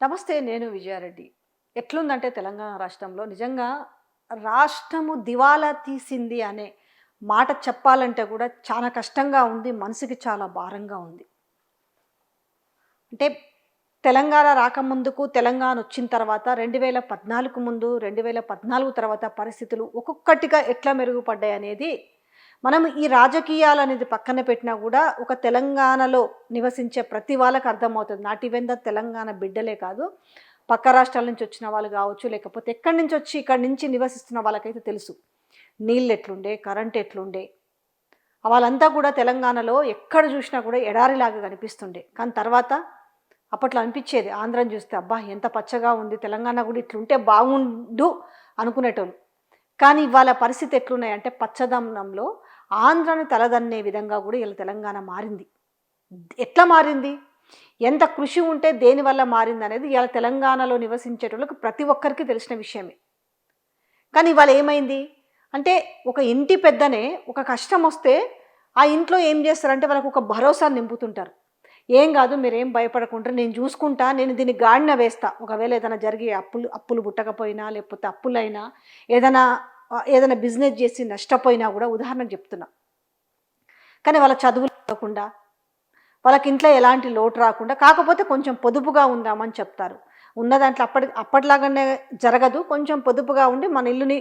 నమస్తే నేను విజయారెడ్డి. ఎట్లుందంటే తెలంగాణ రాష్ట్రంలో నిజంగా రాష్ట్రము దివాలా తీసింది అనే మాట చెప్పాలంటే కూడా చాలా కష్టంగా ఉంది మనసుకి చాలా భారంగా ఉంది. అంటే తెలంగాణ రాకముందుకు తెలంగాణ వచ్చిన తర్వాత రెండు వేల పద్నాలుగు ముందు రెండు వేల పద్నాలుగు తర్వాత పరిస్థితులు ఒక్కొక్కటిగా ఎట్లా మెరుగుపడ్డాయి అనేది మనం ఈ రాజకీయాలు అనేది పక్కన పెట్టినా కూడా ఒక తెలంగాణలో నివసించే ప్రతి వాళ్ళకి అర్థమవుతుంది. నాట్ ఈవెన్ ద తెలంగాణ బిడ్డలే కాదు. పక్క రాష్ట్రాల నుంచి వచ్చిన వాళ్ళు కావచ్చు లేకపోతే ఎక్కడి నుంచి వచ్చి ఇక్కడి నుంచి నివసిస్తున్న వాళ్ళకైతే తెలుసు. నీళ్ళు ఎట్లుండే కరెంట్ ఎట్లుండే. వాళ్ళంతా కూడా తెలంగాణలో ఎక్కడ చూసినా కూడా ఎడారిలాగా కనిపిస్తుండే. కానీ తర్వాత అప్పట్లో అనిపించేది ఆంధ్రాని చూస్తే అబ్బా ఎంత పచ్చగా ఉంది తెలంగాణ కూడా ఇట్లుంటే బాగుండు అనుకునేటోళ్ళు. కానీ ఇవాళ పరిస్థితి ఎట్లున్నాయంటే పచ్చదనంలో ఆంధ్రను తలదన్నే విధంగా కూడా ఇలా తెలంగాణ మారింది. ఎట్లా మారింది? ఎంత కృషి ఉంటే దేనివల్ల మారింది అనేది ఇలా తెలంగాణలో నివసించేటోళ్ళకి ప్రతి ఒక్కరికి తెలిసిన విషయమే. కానీ ఇవాళ ఏమైంది? అంటే ఒక ఇంటి పెద్దనే ఒక కష్టం వస్తే ఆ ఇంట్లో ఏం చేస్తారంటే వాళ్ళకు ఒక భరోసా నింపుతుంటారు. ఏం కాదు మీరేం భయపడకుండా నేను చూసుకుంటా నేను దీన్ని గాడిన వేస్తా. ఒకవేళ ఏదైనా జరిగే అప్పులు అప్పులు పుట్టకపోయినా లేకపోతే అప్పులైనా ఏదైనా ఏదైనా బిజినెస్ చేసి నష్టపోయినా కూడా ఉదాహరణకు చెప్తున్నా. కానీ వాళ్ళ చదువులు రాకుండా వాళ్ళకి ఇంట్లో ఎలాంటి లోటు రాకుండా కాకపోతే కొంచెం పొదుపుగా ఉందామని చెప్తారు. ఉన్న దాంట్లో అప్పటి అప్పటిలాగానే జరగదు. కొంచెం పొదుపుగా ఉండి మన ఇల్లుని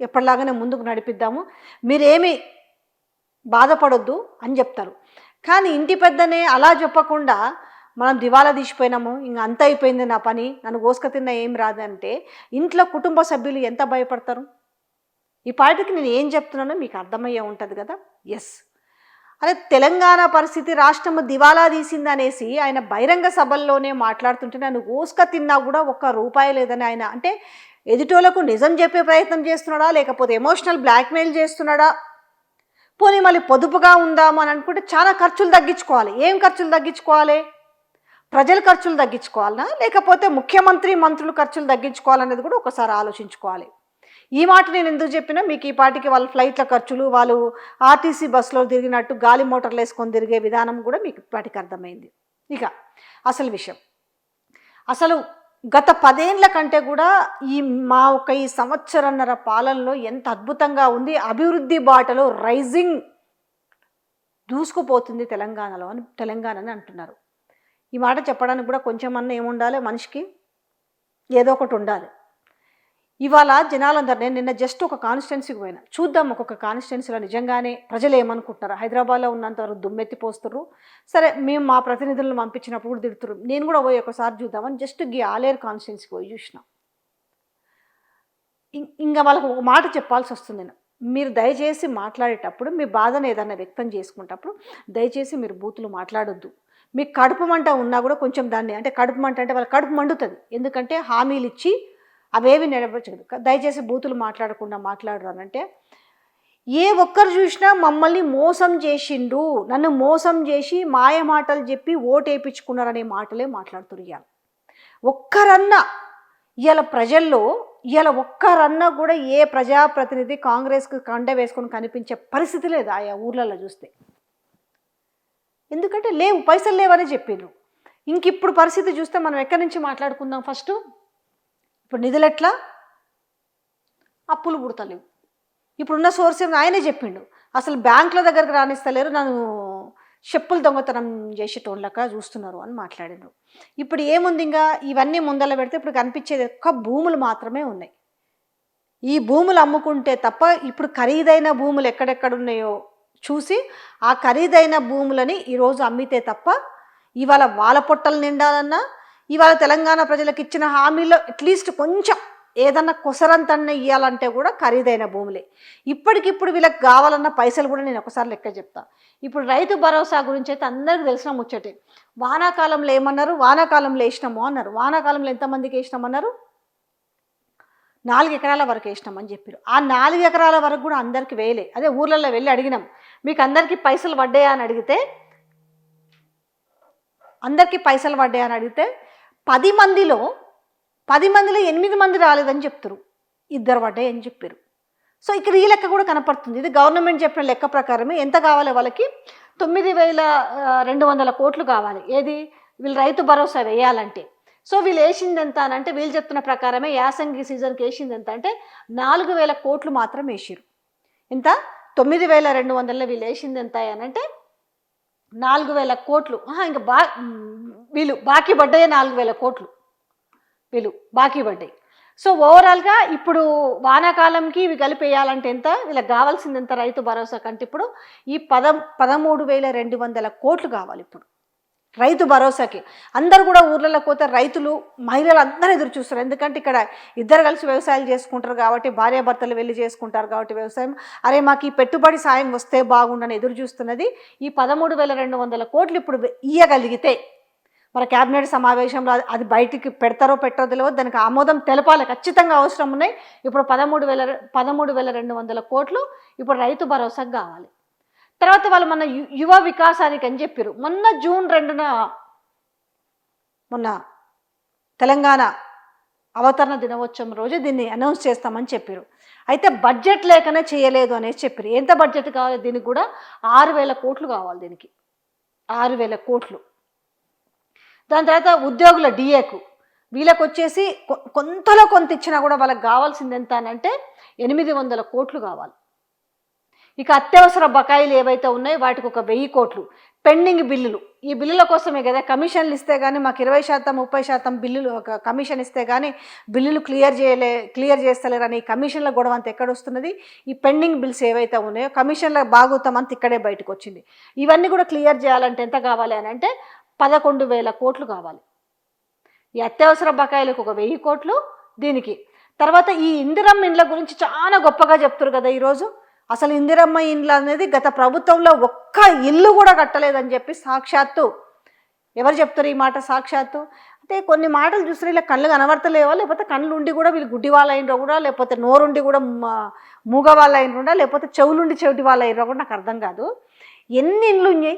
ఎప్పటిలాగానే ముందుకు నడిపిద్దాము. మీరేమి బాధపడొద్దు అని చెప్తారు. కానీ ఇంటి పెద్దనే అలా చెప్పకుండా మనం దివాలా తీసిపోయినాము ఇంక అంత అయిపోయింది నా పని నన్ను కోసుక తిన్న ఏం రాదంటే ఇంట్లో కుటుంబ సభ్యులు ఎంత భయపడతారు? ఈ పాటికి నేను ఏం చెప్తున్నానో మీకు అర్థమయ్యే ఉంటుంది కదా? ఎస్ అదే తెలంగాణ పరిస్థితి రాష్ట్రము దివాలా తీసింది అనేసి ఆయన బహిరంగ సభల్లోనే మాట్లాడుతుంటే నన్ను ఊసుక తిన్నా కూడా ఒక్క రూపాయి లేదని ఆయన అంటే ఎదుటోళ్ళకు నిజం చెప్పే ప్రయత్నం చేస్తున్నాడా? లేకపోతే ఎమోషనల్ బ్లాక్మెయిల్ చేస్తున్నాడా? పోనీ మళ్ళీ పొదుపుగా ఉందాము అని అనుకుంటే చాలా ఖర్చులు తగ్గించుకోవాలి. ఏం ఖర్చులు తగ్గించుకోవాలి? ప్రజల ఖర్చులు తగ్గించుకోవాలనా? లేకపోతే ముఖ్యమంత్రి మంత్రులు ఖర్చులు తగ్గించుకోవాలనేది కూడా ఒకసారి ఆలోచించుకోవాలి. ఈ మాట నేను ఎందుకు చెప్పినా మీకు ఈ పాటికి వాళ్ళ ఫ్లైట్ల ఖర్చులు వాళ్ళు ఆర్టీసీ బస్సులో తిరిగినట్టు గాలి మోటార్లు వేసుకొని తిరిగే విధానం కూడా మీకు ఇప్పటికి అర్థమైంది. ఇక అసలు విషయం. అసలు గత పదేండ్ల కంటే కూడా ఈ మా ఒక ఈ సంవత్సరన్నర పాలనలో ఎంత అద్భుతంగా ఉంది అభివృద్ధి బాటలో రైజింగ్ దూసుకుపోతుంది తెలంగాణలో అని తెలంగాణని అంటున్నారు. ఈ మాట చెప్పడానికి కూడా కొంచెం అన్న ఏముండాలి మనిషికి? ఏదో ఒకటి ఉండాలి. ఇవాళ జనాలందరూ నేను నిన్న జస్ట్ ఒక కాన్స్టిట్యున్సీకి పోయినా. చూద్దాం ఒక్కొక్క కాన్స్టిట్యున్సీలో నిజంగానే ప్రజలు ఏమనుకుంటున్నారు? హైదరాబాద్లో ఉన్నంత వరకు దుమ్మెత్తి పోస్తున్నారు సరే మేము మా ప్రతినిధులను పంపించినప్పుడు కూడా తిడుతున్నారు నేను కూడా పోయి ఒకసారి చూద్దామని జస్ట్ గీ ఆలేరు కాన్స్టిట్యున్సీకి పోయి చూసినాం. ఇంకా వాళ్ళకు ఒక మాట చెప్పాల్సి వస్తుంది నేను. మీరు దయచేసి మాట్లాడేటప్పుడు మీ బాధను ఏదైనా వ్యక్తం చేసుకునేటప్పుడు దయచేసి మీరు బూతులు మాట్లాడొద్దు. మీకు కడుపు మంట ఉన్నా కూడా కొంచెం దాన్ని అంటే కడుపు మంట అంటే వాళ్ళ కడుపు మండుతుంది. ఎందుకంటే హామీలు ఇచ్చి అవేవి నిలబడచ్చు దయచేసి బూతులు మాట్లాడకుండా మాట్లాడరు అనంటే ఏ ఒక్కరు చూసినా మమ్మల్ని మోసం చేసిండు నన్ను మోసం చేసి మాయ మాటలు చెప్పి ఓటేపించుకున్నారనే మాటలే మాట్లాడుతురు ఇవాళ ఒక్కరన్నా ఇవాళ ప్రజల్లో ఇవాళ ఒక్కరన్నా కూడా ఏ ప్రజాప్రతినిధి కాంగ్రెస్కి కండ వేసుకొని కనిపించే పరిస్థితి లేదు ఆయా ఊర్లలో చూస్తే. ఎందుకంటే లేవు పైసలు లేవని చెప్పిండ్రు. ఇంక ఇప్పుడు పరిస్థితి చూస్తే మనం ఎక్కడి నుంచి మాట్లాడుకుందాం ఫస్ట్? ఇప్పుడు నిధులు ఎట్లా? అప్పులు పుడతలేవు. ఇప్పుడున్న సోర్స్ ఆయనే చెప్పిండు. అసలు బ్యాంకుల దగ్గరకు రానిస్తలేరు నన్ను చెప్పులు దొంగతనం చేసేటోళ్ళక చూస్తున్నారు అని మాట్లాడినారు ఇప్పుడు ఏముంది ఇంకా? ఇవన్నీ ముందల పెడితే ఇప్పుడు కనిపించేది ఒక్క భూములు మాత్రమే ఉన్నాయి. ఈ భూములు అమ్ముకుంటే తప్ప ఇప్పుడు ఖరీదైన భూములు ఎక్కడెక్కడ ఉన్నాయో చూసి ఆ ఖరీదైన భూములని ఈరోజు అమ్మితే తప్ప ఇవాళ వాళ్ళ పొట్టలు నిండాలన్నా ఇవాళ తెలంగాణ ప్రజలకు ఇచ్చిన హామీలో అట్లీస్ట్ కొంచెం ఏదన్నా కొసరంతన్న ఇవ్వాలంటే కూడా ఖరీదైన భూములే. ఇప్పటికిప్పుడు వీళ్ళకి కావాలన్న పైసలు కూడా నేను ఒకసారి లెక్క చెప్తా. ఇప్పుడు రైతు భరోసా గురించి అయితే అందరికీ తెలిసిన ముచ్చటే. వానాకాలంలో ఏమన్నారు? వానాకాలంలో వేసినాము అన్నారు. వానాకాలంలో ఎంతమందికి వేసినామన్నారు? నాలుగు ఎకరాల వరకు వేసినామని చెప్పారు ఆ నాలుగు ఎకరాల వరకు కూడా అందరికి వేయలే. అదే ఊర్లలో వెళ్ళి అడిగినాం. మీకు అందరికీ పైసలు పడ్డాయా అని అడిగితే అందరికీ పైసలు పడ్డాయని అడిగితే పది మందిలో పది మందిలో ఎనిమిది మంది రాలేదని చెప్తారు. ఇద్దరు పడ్డాయి అని చెప్పారు సో ఇక్కడ ఈ లెక్క కూడా కనపడుతుంది. ఇది గవర్నమెంట్ చెప్పిన లెక్క ప్రకారమే ఎంత కావాలి వాళ్ళకి? తొమ్మిది వేల రెండు వందల కోట్లు కావాలి. ఏది? వీళ్ళు రైతు భరోసా వేయాలంటే. సో వీళ్ళు వేసింది ఎంత అని అంటే వీళ్ళు చెప్తున్న ప్రకారమే యాసంగి సీజన్కి వేసింది ఎంత అంటే నాలుగు వేల కోట్లు మాత్రం వేసారు ఇంత తొమ్మిది వేల రెండు వందల వీళ్ళు వేసింది ఎంత అని అంటే నాలుగు వేల కోట్లు. ఇంకా బా వీళ్ళు బాకీ పడ్డాయి నాలుగు వేల కోట్లు. వీళ్ళు బాకీ పడ్డాయి. సో ఓవరాల్గా ఇప్పుడు వానాకాలంకి ఇవి కలిపేయాలంటే ఎంత? వీళ్ళకి కావాల్సింది ఎంత? రైతు భరోసా కంటే ఇప్పుడు ఈ పద పదమూడు వేల రెండు వందల కోట్లు కావాలి ఇప్పుడు. రైతు భరోసాకి. అందరు కూడా ఊర్లలో పోతే రైతులు మహిళలు అందరూ ఎదురు చూస్తారు. ఎందుకంటే ఇక్కడ ఇద్దరు కలిసి వ్యవసాయాలు చేసుకుంటారు కాబట్టి భార్యాభర్తలు వెళ్ళి చేసుకుంటారు కాబట్టి వ్యవసాయం. అరే మాకు ఈ పెట్టుబడి సాయం వస్తే బాగుండని ఎదురు చూస్తున్నది. ఈ పదమూడు వేల రెండు వందల కోట్లు ఇప్పుడు ఇయ్యగలిగితే మన క్యాబినెట్ సమావేశంలో అది- అది బయటికి పెడతారో పెట్టరో తెలియదు దానికి ఆమోదం తెలపాలి. ఖచ్చితంగా అవసరం ఉన్నాయి. ఇప్పుడు పదమూడు వేల పదమూడు వేల రెండు వందల కోట్లు ఇప్పుడు రైతు భరోసాకు కావాలి. తర్వాత వాళ్ళు మన యు- యువ వికాసానికి అని చెప్పారు మొన్న జూన్ రెండున మొన్న తెలంగాణ అవతరణ దినోత్సవం రోజు దీన్ని అనౌన్స్ చేస్తామని చెప్పారు అయితే బడ్జెట్ లేకనే చేయలేదు అనేసి చెప్పారు ఎంత బడ్జెట్ కావాలి దీనికి కూడా? ఆరు వేల కోట్లు కావాలి దీనికి. ఆరు వేల కోట్లు. దాని తర్వాత ఉద్యోగుల డిఏకు వీళ్ళకి వచ్చేసి కొ- కొంతలో కొంత ఇచ్చినా కూడా వాళ్ళకి కావాల్సింది ఎంత అని అంటే ఎనిమిది వందల కోట్లు కావాలి. ఇక అత్యవసర బకాయిలు ఏవైతే ఉన్నాయో వాటికి ఒక వెయ్యి కోట్లు. పెండింగ్ బిల్లులు. ఈ బిల్లుల కోసమే కదా కమిషన్లు ఇస్తే కానీ మాకు ఇరవై శాతం ముప్పై శాతం బిల్లులు ఒక కమిషన్ ఇస్తే కానీ బిల్లులు క్లియర్ చేయలే క్లియర్ చేస్తలేరని ఈ కమిషన్ల గొడవ అంత ఎక్కడ వస్తున్నది? ఈ పెండింగ్ బిల్స్ ఏవైతే ఉన్నాయో కమిషన్ల బాగుతాం అంత ఇక్కడే బయటకు వచ్చింది. ఇవన్నీ కూడా క్లియర్ చేయాలంటే ఎంత కావాలి అని అంటే పదకొండు వేల కోట్లు కావాలి. ఈ అత్యవసర బకాయిలకు ఒక వెయ్యి కోట్లు దీనికి. తర్వాత ఈ ఇందిరమ్మ ఇండ్ల గురించి చాలా గొప్పగా చెప్తారు కదా ఈరోజు. అసలు ఇందిరమ్మ ఇండ్ల అనేది గత ప్రభుత్వంలో ఒక్క ఇల్లు కూడా కట్టలేదని చెప్పి సాక్షాత్తు ఎవరు చెప్తారు ఈ మాట సాక్షాత్తు? అంటే కొన్ని మాటలు చూస్తే ఇలా కళ్ళు కనబడతలేవా? లేకపోతే కళ్ళు ఉండి కూడా వీళ్ళు గుడ్డి వాళ్ళు కూడా? లేకపోతే నోరుండి కూడా మూగ వాళ్ళు లేకపోతే చెవులుండి చెవిటి వాళ్ళు కూడా? నాకు అర్థం కాదు. ఎన్ని ఇండ్లు ఉన్నాయి?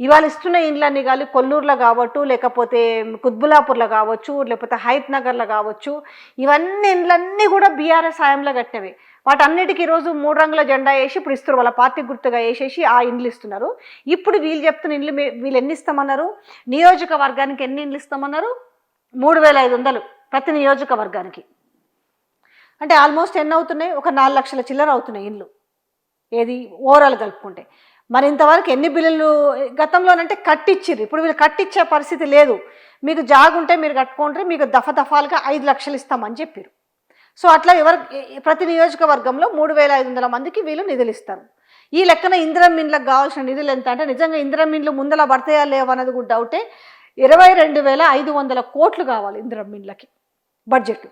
ఇవాళ ఇస్తున్న ఇండ్లన్నీ కానీ కొల్లూరులో కావచ్చు లేకపోతే కుత్బులాపూర్లో కావచ్చు లేకపోతే హైత్ నగర్లో కావచ్చు. ఇవన్నీ ఇండ్లన్నీ కూడా బీఆర్ఎస్ సాయంలో కట్టినవి. వాటన్నిటికీ ఈరోజు మూడు రంగుల జెండా వేసి ఇప్పుడు ఇస్తారు వాళ్ళ పార్టీ గుర్తుగా వేసేసి ఆ ఇండ్లు ఇస్తున్నారు. ఇప్పుడు వీళ్ళు చెప్తున్న ఇండ్లు వీళ్ళు ఎన్ని ఇస్తామన్నారు? నియోజకవర్గానికి ఎన్ని ఇండ్లు ఇస్తామన్నారు? మూడు వేల ఐదు వందలు ప్రతి నియోజకవర్గానికి. అంటే ఆల్మోస్ట్ ఎన్ని అవుతున్నాయి? ఒక నాలుగు లక్షల చిల్లర అవుతున్నాయి ఇండ్లు. ఏది? ఓవరాల్ కలుపుకుంటే. మరి ఇంతవరకు ఎన్ని బిల్లులు గతంలోనంటే కట్టిచ్చిర్రు. ఇప్పుడు వీళ్ళు కట్టించే పరిస్థితి లేదు. మీకు జాగుంటే మీరు కట్టుకుంటే మీకు దఫ దఫాలుగా ఐదు లక్షలు ఇస్తామని చెప్పారు సో అట్లా ఎవరు ప్రతి నియోజకవర్గంలో మూడు వేల ఐదు వందల మందికి వీళ్ళు నిధులు ఇస్తారు. ఈ లెక్కన ఇందిరమ్మిన్లకు కావాల్సిన నిధులు ఎంత అంటే నిజంగా ఇందిరమ్మిన్లు ముందల పడతాయా లేవన్నది అనేది కూడా డౌటే. ఇరవై రెండు వేల ఐదు వందల కోట్లు కావాలి ఇందిరమ్మిన్లకి బడ్జెట్.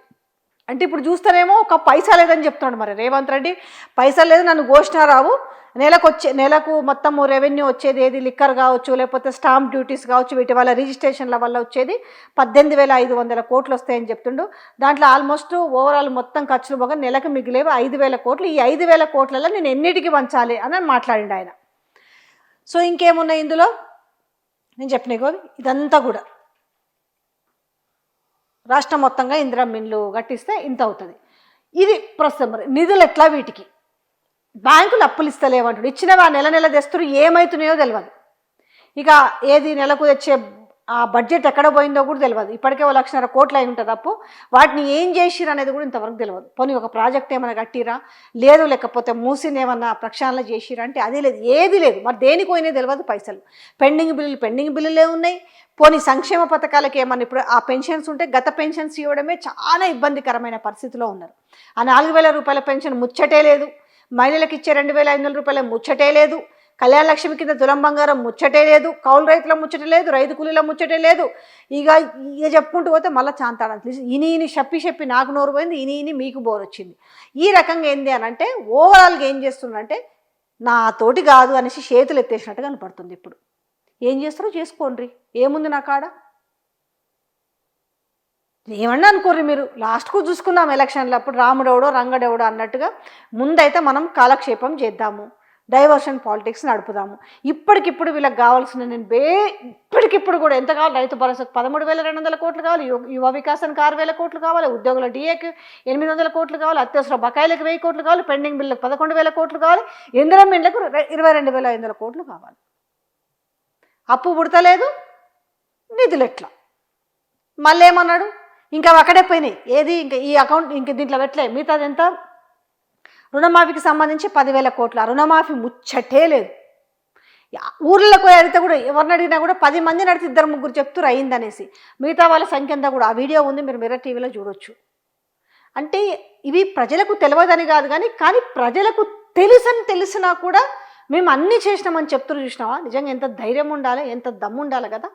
అంటే ఇప్పుడు చూస్తేనేమో ఒక పైసా లేదని చెప్తున్నాడు మరి రేవంత్ రెడ్డి. పైసా లేదు నన్ను ఘోషణ రావు నెలకు వచ్చే నెలకు మొత్తము రెవెన్యూ వచ్చేది ఏది? లిక్కర్ కావచ్చు లేకపోతే స్టాంప్ డ్యూటీస్ కావచ్చు వీటి వల్ల రిజిస్ట్రేషన్ల వల్ల వచ్చేది పద్దెనిమిది వేల ఐదు వందల కోట్లు వస్తాయని చెప్తుండు. దాంట్లో ఆల్మోస్ట్ ఓవరాల్ మొత్తం ఖర్చులు పోగా నెలకు మిగిలేవి ఐదు వేల కోట్లు. ఈ ఐదు వేల కోట్లలో నేను ఎన్నిటికి పంచాలి అని మాట్లాడిండు ఆయన. సో ఇంకేమున్నాయి ఇందులో? నేను చెప్పిన గోవి ఇదంతా కూడా. రాష్ట్రం మొత్తంగా ఇందిరా మిన్లు కట్టిస్తే ఇంత అవుతుంది. ఇది ప్రస్తుతం నిధులు ఎట్లా వీటికి? బ్యాంకులు అప్పులు ఇస్తలేమంటాడు ఇచ్చినవి నెల నెల తెస్తురు ఏమవుతున్నాయో తెలియదు ఇక ఏది నెలకు తెచ్చే ఆ బడ్జెట్ ఎక్కడ పోయిందో కూడా తెలియదు ఇప్పటికే ఒక లక్షన్నర కోట్లు అయి ఉంటుంది అప్పు. వాటిని ఏం చేసిరు అనేది కూడా ఇంతవరకు తెలియదు పోనీ ఒక ప్రాజెక్ట్ ఏమైనా కట్టిరా లేదు లేకపోతే మూసిని ఏమన్నా ప్రక్షాళన చేసిరా అంటే అదే లేదు. ఏది లేదు. మరి దేనికి పోయినా తెలియదు పైసలు. పెండింగ్ బిల్లులు పెండింగ్ బిల్లులే ఉన్నాయి. పోనీ సంక్షేమ పథకాలకి ఏమన్నా ఇప్పుడు ఆ పెన్షన్స్ ఉంటే గత పెన్షన్స్ ఇవ్వడమే చాలా ఇబ్బందికరమైన పరిస్థితిలో ఉన్నారు. ఆ నాలుగు వేల రూపాయల పెన్షన్ ముచ్చటే లేదు. మహిళలకు ఇచ్చే రెండు వేల ఐదు వందల రూపాయల ముచ్చటే లేదు. కళ్యాణ లక్ష్మి కింద తులం బంగారం ముచ్చటే లేదు. కౌలు రైతుల ముచ్చటే లేదు. రైతు కూలీల ముచ్చటే లేదు. ఇక ఇక చెప్పుకుంటూ పోతే మళ్ళీ చాంతాడు ఇని ఇని చెప్పి చెప్పి నాకు నోరు పోయింది. ఇని ఇని మీకు బోర్ వచ్చింది. ఈ రకంగా ఏంది అని అంటే ఓవరాల్గా ఏం చేస్తుందంటే నా తోటి కాదు అనేసి చేతులు ఎత్తేసినట్టు కనపడుతుంది ఇప్పుడు. ఏం చేస్తారో చేసుకోండి. ఏముంది నా కాడ? ఏమన్నా అనుకోర్రి మీరు? లాస్ట్కు చూసుకుందాం ఎలక్షన్లు. అప్పుడు రాముడెవడో రంగడెవడో అన్నట్టుగా ముందైతే మనం కాలక్షేపం చేద్దాము. డైవర్షన్ పాలిటిక్స్ నడుపుదాము. ఇప్పటికిప్పుడు వీళ్ళకి కావాల్సిన నేను బే ఇప్పటికిప్పుడు కూడా ఎంత కావాలి రైతు భరోసాకు పదమూడు వేల రెండు వందల కోట్లు కావాలి. యువ- యువ వికాసానికి ఆరు వేల కోట్లు కావాలి. ఉద్యోగుల డిఏకి ఎనిమిది వందల కోట్లు కావాలి. అత్యవసర బకాయిలకు వెయ్యి కోట్లు కావాలి. పెండింగ్ బిల్లులకు పదకొండు వేల కోట్లు కావాలి. ఇందిరం బిల్లులకు ఇరవై రెండు వేల ఐదు వందల కోట్లు కావాలి. అప్పు పుడతలేదు. నిధులు ఎట్లా? మళ్ళీ ఏమన్నాడు ఇంకా అక్కడే పోయినాయి. ఏది? ఇంకా ఈ అకౌంట్ ఇంక దీంట్లో పెట్టలే. మిగతాది ఎంత? రుణమాఫీకి సంబంధించి పదివేల కోట్ల. రుణమాఫీ ముచ్చటే లేదు. ఊర్లకు పోయి అడిగితే కూడా ఎవరిని అడిగినా కూడా పది మందిని అడిగితే ఇద్దరు ముగ్గురు చెప్తురు అయిందనేసి. మిగతా వాళ్ళ సంఖ్య అంతా కూడా ఆ వీడియో ఉంది మీరు మిర్రర్ టీవీలో చూడొచ్చు. అంటే ఇవి ప్రజలకు తెలియదని కాదు కానీ కానీ ప్రజలకు తెలుసని తెలిసినా కూడా మేము అన్నీ చేసినామని చెప్తున్నారు చూసినావా? నిజంగా ఎంత ధైర్యం ఉండాలి ఎంత దమ్ము ఉండాలి కదా.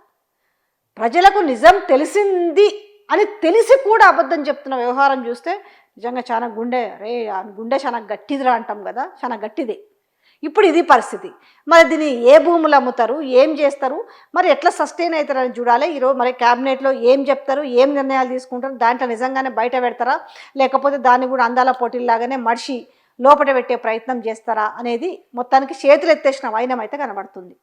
ప్రజలకు నిజం తెలిసింది అని తెలిసి కూడా అబద్ధం చెప్తున్న వ్యవహారం చూస్తే నిజంగా చాలా గుండె రే ఆ గుండె చాలా గట్టిదిరా అంటాం కదా చాలా గట్టిది. ఇప్పుడు ఇది పరిస్థితి. మరి దీన్ని ఏ భూములు అమ్ముతారు ఏం చేస్తారు మరి ఎట్లా సస్టైన్ అవుతారని చూడాలి. ఈరోజు మరి క్యాబినెట్లో ఏం చెప్తారు ఏం నిర్ణయాలు తీసుకుంటారు దాంట్లో నిజంగానే బయట పెడతారా లేకపోతే దాన్ని కూడా అందాల పోటీల్లాగానే మడిషి లోపల పెట్టే ప్రయత్నం చేస్తారా అనేది మొత్తానికి చేతులు ఎత్తేసిన వైనం అయితే కనబడుతుంది.